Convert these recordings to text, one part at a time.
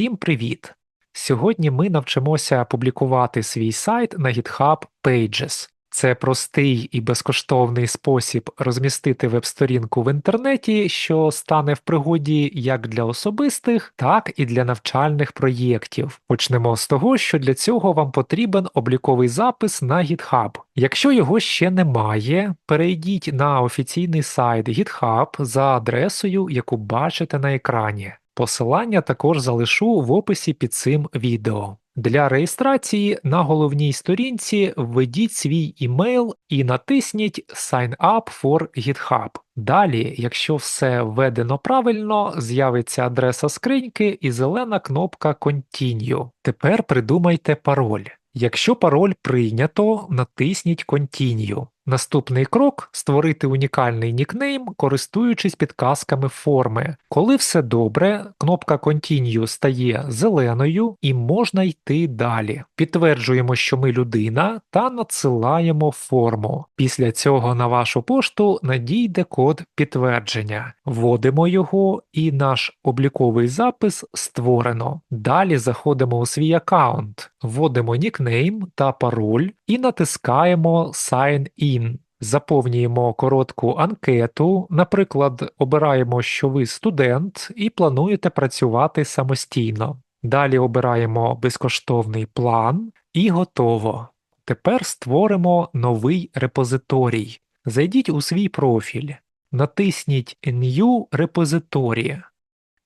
Всім привіт! Сьогодні ми навчимося публікувати свій сайт на GitHub Pages. Це простий і безкоштовний спосіб розмістити веб-сторінку в інтернеті, що стане в пригоді як для особистих, так і для навчальних проєктів. Почнемо з того, що для цього вам потрібен обліковий запис на GitHub. Якщо його ще немає, перейдіть на офіційний сайт GitHub за адресою, яку бачите на екрані. Посилання також залишу в описі під цим відео. Для реєстрації на головній сторінці введіть свій імейл і натисніть Sign up for GitHub. Далі, якщо все введено правильно, з'явиться адреса скриньки і зелена кнопка Continue. Тепер придумайте пароль. Якщо пароль прийнято, натисніть Continue. Наступний крок створити унікальний нікнейм, користуючись підказками форми. Коли все добре, кнопка Continue стає зеленою і можна йти далі. Підтверджуємо, що ми людина, та надсилаємо форму. Після цього на вашу пошту надійде код підтвердження. Вводимо його і наш обліковий запис створено. Далі заходимо у свій аккаунт, вводимо нікнейм та пароль і натискаємо Sign In. Заповнюємо коротку анкету, наприклад, обираємо, що ви студент і плануєте працювати самостійно. Далі обираємо безкоштовний план і готово. Тепер створимо новий репозиторій. Зайдіть у свій профіль, натисніть New Repository.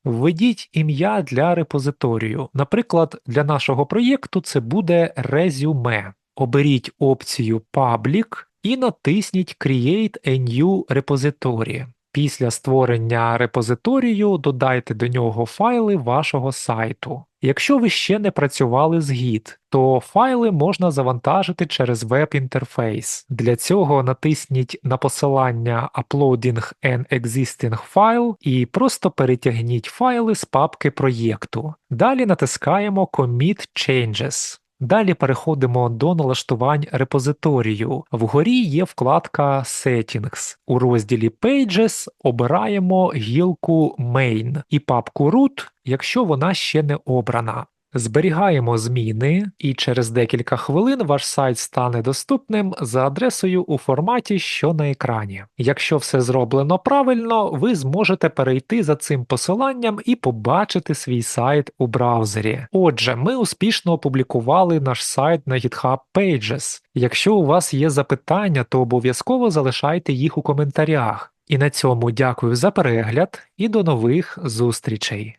Введіть ім'я для репозиторію. Наприклад, для нашого проєкту це буде резюме. Оберіть опцію Public і натисніть Create a New Repository. Після створення репозиторію додайте до нього файли вашого сайту. Якщо ви ще не працювали з Git, то файли можна завантажити через веб-інтерфейс. Для цього натисніть на посилання Uploading an Existing File і просто перетягніть файли з папки проєкту. Далі натискаємо Commit Changes. Далі переходимо до налаштувань репозиторію. Вгорі є вкладка Settings. У розділі Pages обираємо гілку Main і папку Root, якщо вона ще не обрана. Зберігаємо зміни, і через декілька хвилин ваш сайт стане доступним за адресою у форматі, що на екрані. Якщо все зроблено правильно, ви зможете перейти за цим посиланням і побачити свій сайт у браузері. Отже, ми успішно опублікували наш сайт на GitHub Pages. Якщо у вас є запитання, то обов'язково залишайте їх у коментарях. І на цьому дякую за перегляд і до нових зустрічей!